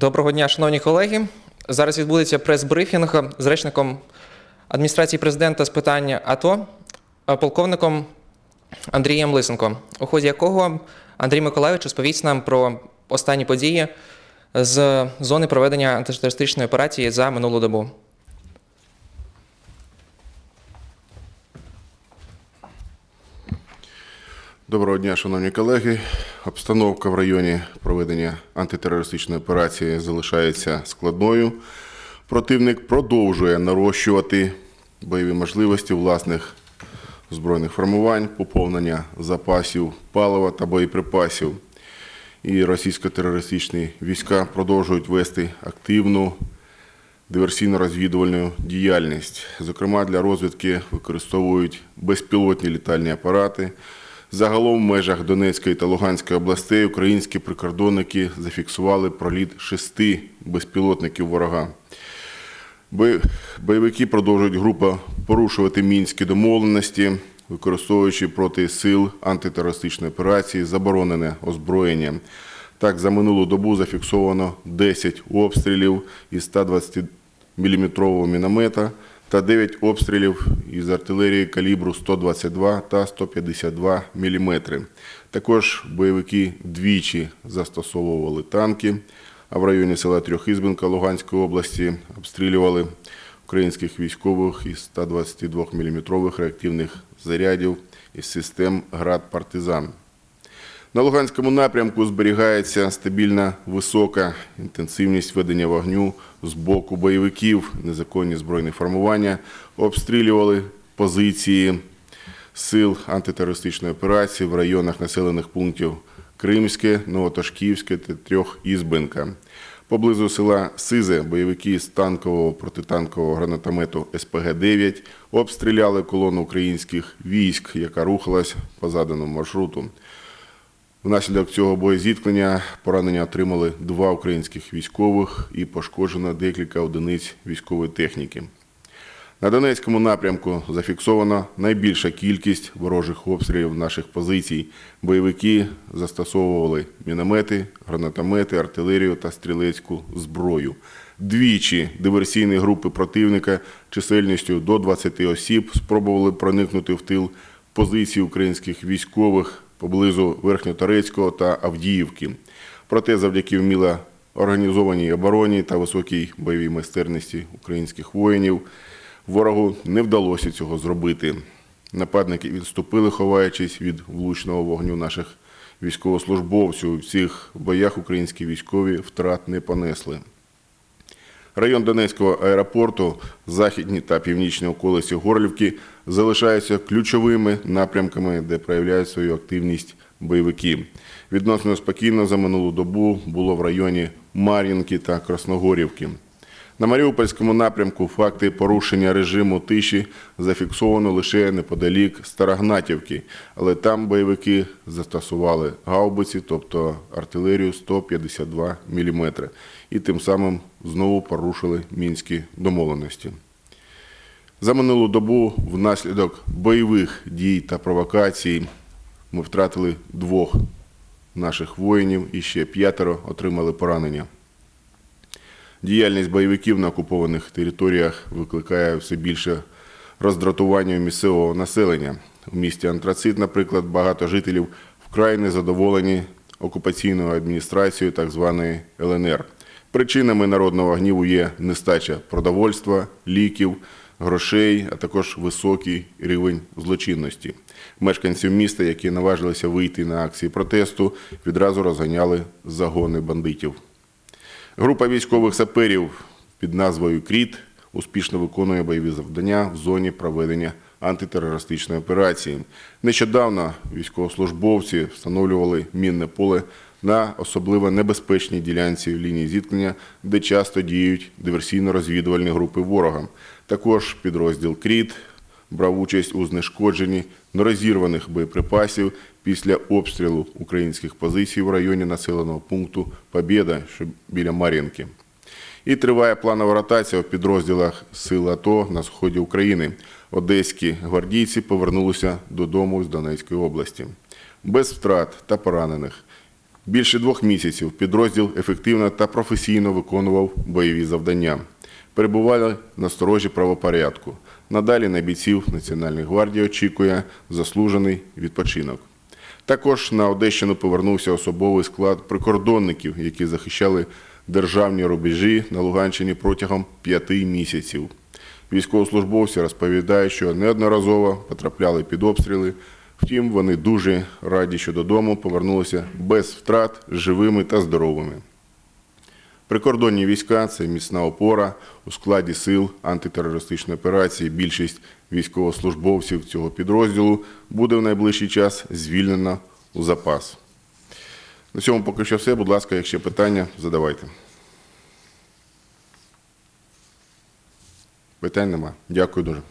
Доброго дня, шановні колеги. Зараз відбудеться прес-брифінг з речником адміністрації президента з питань АТО, полковником Андрієм Лисенко, у ході якого Андрій Миколаївич розповість нам про останні події з зони проведення антитерористичної операції за минулу добу. Доброго дня, шановні колеги. Обстановка в районі проведення антитерористичної операції залишається складною. Противник продовжує нарощувати бойові можливості власних збройних формувань, поповнення запасів палива та боєприпасів. І російсько-терористичні війська продовжують вести активну диверсійно-розвідувальну діяльність. Зокрема, для розвідки використовують безпілотні літальні апарати. Загалом в межах Донецької та Луганської областей українські прикордонники зафіксували проліт шести безпілотників ворога. Бойовики продовжують група порушувати мінські домовленості, використовуючи проти сил антитерористичної операції заборонене озброєння. Так, за минулу добу зафіксовано 10 обстрілів із 120 мм міномета та 9 обстрілів із артилерії калібру 122 та 152 мм. Також бойовики двічі застосовували танки, а в районі села Трьохізбинка Луганської області обстрілювали українських військових із 122 мм реактивних зарядів із систем «Град Партизан». На Луганському напрямку зберігається стабільна висока інтенсивність ведення вогню з боку бойовиків. Незаконні збройні формування обстрілювали позиції сил антитерористичної операції в районах населених пунктів Кримське, Новотошківське та Трьохізбинка. Поблизу села Сизе бойовики з танкового протитанкового гранатомету СПГ-9 обстріляли колону українських військ, яка рухалась по заданому маршруту. Внаслідок цього боєзіткнення поранення отримали два українських військових і пошкоджено декілька одиниць військової техніки. На Донецькому напрямку зафіксовано найбільша кількість ворожих обстрілів наших позицій. Бойовики застосовували міномети, гранатомети, артилерію та стрілецьку зброю. Двічі диверсійні групи противника чисельністю до 20 осіб спробували проникнути в тил позицій українських військових поблизу Верхньоторецького та Авдіївки. Проте завдяки вміло організованій обороні та високій бойовій майстерності українських воїнів ворогу не вдалося цього зробити. Нападники відступили, ховаючись від влучного вогню наших військовослужбовців. У цих боях українські військові втрат не понесли. Район Донецького аеропорту, західні та північні околиці Горлівки залишаються ключовими напрямками, де проявляють свою активність бойовики. Відносно спокійно за минулу добу було в районі Мар'їнки та Красногорівки. На Маріупольському напрямку факти порушення режиму тиші зафіксовано лише неподалік Старогнатівки, але там бойовики застосували гаубиці, тобто артилерію 152 мм, і тим самим знову порушили мінські домовленості. За минулу добу внаслідок бойових дій та провокацій ми втратили двох наших воїнів і ще п'ятеро отримали поранення. Діяльність бойовиків на окупованих територіях викликає все більше роздратування місцевого населення. У місті Антрацит, наприклад, багато жителів вкрай незадоволені окупаційною адміністрацією так званої ЛНР. Причинами народного гніву є нестача продовольства, ліків, грошей, а також високий рівень злочинності. Мешканців міста, які наважилися вийти на акції протесту, відразу розганяли загони бандитів. Група військових саперів під назвою Кріт успішно виконує бойові завдання в зоні проведення антитерористичної операції. Нещодавно військовослужбовці встановлювали мінне поле на особливо небезпечній ділянці лінії зіткнення, де часто діють диверсійно-розвідувальні групи ворога. Також підрозділ Кріт брав участь у знешкодженні нерозірваних боєприпасів після обстрілу українських позицій в районі населеного пункту Побєда, що біля Мар'їнки. І триває планова ротація в підрозділах Сил АТО на сході України. Одеські гвардійці повернулися додому з Донецької області. Без втрат та поранених Більше двох місяців підрозділ ефективно та професійно виконував бойові завдання. Перебували на сторожі правопорядку. Надалі на бійців Національної гвардії очікує заслужений відпочинок. Також на Одещину повернувся особовий склад прикордонників, які захищали державні рубежі на Луганщині протягом п'яти місяців. Військовослужбовці розповідають, що неодноразово потрапляли під обстріли. Втім, вони дуже раді, що додому повернулися без втрат, живими та здоровими. Прикордонні війська це міцна опора у складі сил антитерористичної операції. Більшість військовослужбовців цього підрозділу буде в найближчий час звільнена у запас. На цьому поки що все. Будь ласка, якщо питання, задавайте. Питань нема. Дякую дуже.